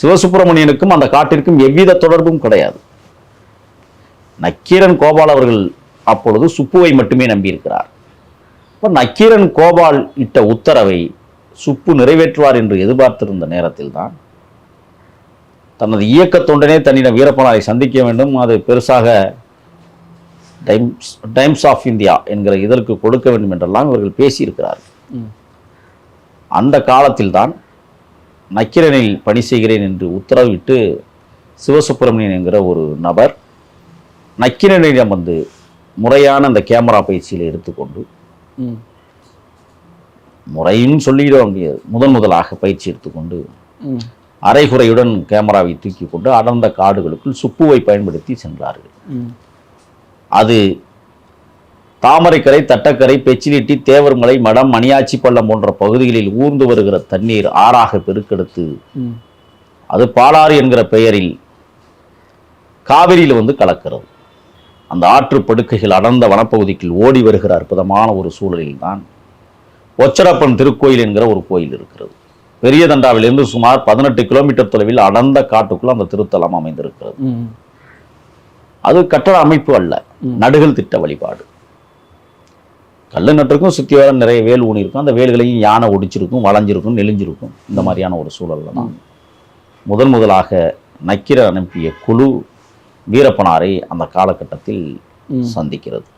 சிவசுப்பிரமணியனுக்கும் அந்த காட்டிற்கும் எவ்வித தொடர்பும் கிடையாது. நக்கீரன் கோபால் அவர்கள் அப்பொழுது சுப்புவை மட்டுமே நம்பியிருக்கிறார். அப்ப நக்கீரன் கோபால் இட்ட உத்தரவை சுப்பு நிறைவேற்றுவார் என்று எதிர்பார்த்திருந்த நேரத்தில்தான் தனது இயக்க தொண்டனே தன்னிடம் வீரப்பனாரை சந்திக்க வேண்டும். அது பெருசாக டைம்ஸ் டைம்ஸ் ஆஃப் இந்தியா என்கிற இதற்கு கொடுக்க வேண்டும் என்றெல்லாம் இவர்கள் பேசியிருக்கிறார்கள். அந்த காலத்தில்தான் நக்கீரனில் பணி செய்கிறேன் என்று உத்தரவிட்டு சிவசுப்பிரமணியன் என்கிற ஒரு நபர் நக்கீரனிடம் வந்து முறையான அந்த கேமரா பயிற்சியில் எடுத்துக்கொண்டு ம். முறைன்னு சொல்லிட முடியாது முதன் முதலாக பயிற்சி எடுத்துக்கொண்டு. அரைகுறையுடன் கேமராவை தூக்கி கொண்டு அடர்ந்த காடுகளுக்குள் சுப்புவை பயன்படுத்தி சென்றார்கள். அது தாமரைக்கரை தட்டக்கரை பெச்சிலிட்டி தேவர்மலை மடம் மணியாச்சி பள்ளம் போன்ற பகுதிகளில் ஊர்ந்து வருகிற தண்ணீர் ஆறாக பெருக்கெடுத்து. அது பாலாறு என்கிற பெயரில் காவிரியில் வந்து கலக்கிறது. அந்த ஆற்று படுக்கைகள் அடர்ந்த வனப்பகுதிக்குள் ஓடி வருகிற அற்புதமான ஒரு சூழலில் தான் ஒச்சரப்பன் திருக்கோயில் என்கிற ஒரு கோயில் இருக்கிறது. பெரிய தண்டாவிலிருந்து சுமார் பதினெட்டு கிலோமீட்டர் தொலைவில் அடர்ந்த காட்டுக்குள் அந்த திருத்தலம் அமைந்திருக்கிறது. அது கட்டட அமைப்பு அல்ல நடுகள் திட்ட வழிபாடு. கல்லு நட்டுருக்கும் சுத்தி வர நிறைய வேல் ஊனி இருக்கும் அந்த வேல்களையும் யானை ஒடிச்சிருக்கும் வளைஞ்சிருக்கும் நெளிஞ்சிருக்கும். இந்த மாதிரியான ஒரு சூழல்ல தான். முதன் முதலாக நக்கீரர் அனுப்பிய குழு வீரப்பனாரை அந்த காலகட்டத்தில். சந்திக்கிறது.